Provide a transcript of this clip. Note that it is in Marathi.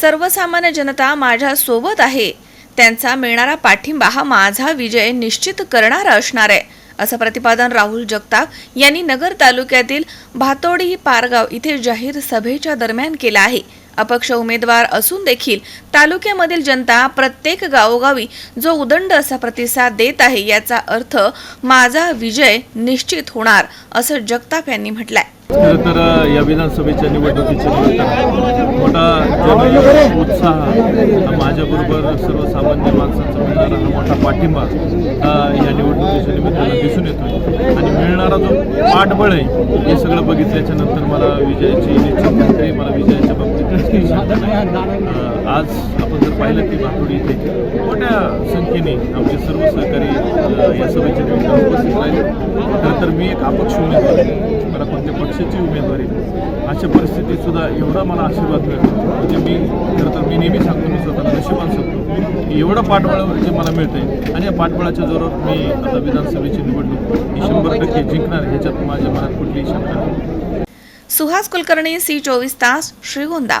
सर्वसामान्य जनता माझ्या सोबत आहे. त्यांचा मिळणारा पाठिंबा हा माझा विजय निश्चित करणारा असणार आहे असं प्रतिपादन राहुल जगताप यांनी नगर तालुक्यातील भातोडी पारगाव इथे जाहीर सभेच्या दरम्यान केलं आहे. अपक्ष उमेदवार असून देखील तालुक्यामधील जनता प्रत्येक गावोगावी जो उदंड असा प्रतिसाद देत आहे याचा अर्थ माझा विजय निश्चित होणार असं जगताप यांनी म्हटलंय. खरं तर या विधानसभेच्या निवडणुकीच्या निमित्तानं मोठा जन उत्साह माझ्याबरोबर सर्वसामान्य माणसांचा मिळणारा हा मोठा पाठिंबा या निवडणुकीच्या निमित्तानं दिसून येतो आणि मिळणारा जो पाठबळ आहे हे सगळं बघितल्याच्या नंतर मला विजयाची निश्चित खात्री मला विजयाच्या बाबतीत काही आज आपण जर पाहिलं की भातोडी इथे मोठ्या संख्येने आमचे सर्व सहकारी या सभेच्या निमित्तानं उपस्थित राहिले. खरं तर मी एक अपक्ष उमेदवार आहे. मला कोणत्या पक्षाची उमेदवारी अशा परिस्थितीत सुद्धा एवढा मला आशीर्वाद मिळतो. म्हणजे मी खरं तर मी नेहमी सांगतो मी स्वतःला नशिबान सांगतो की एवढं पाठबळ जे मला मिळतंय आणि या पाठबळाच्या जोरावर मी आता विधानसभेची निवडणूक ही शंभर टक्के जिंकणार ह्याच्यात माझ्या मनात कुठलीही शंका नाही. सुहास कुलकर्णी सी चोवीस तास श्रीगोंदा.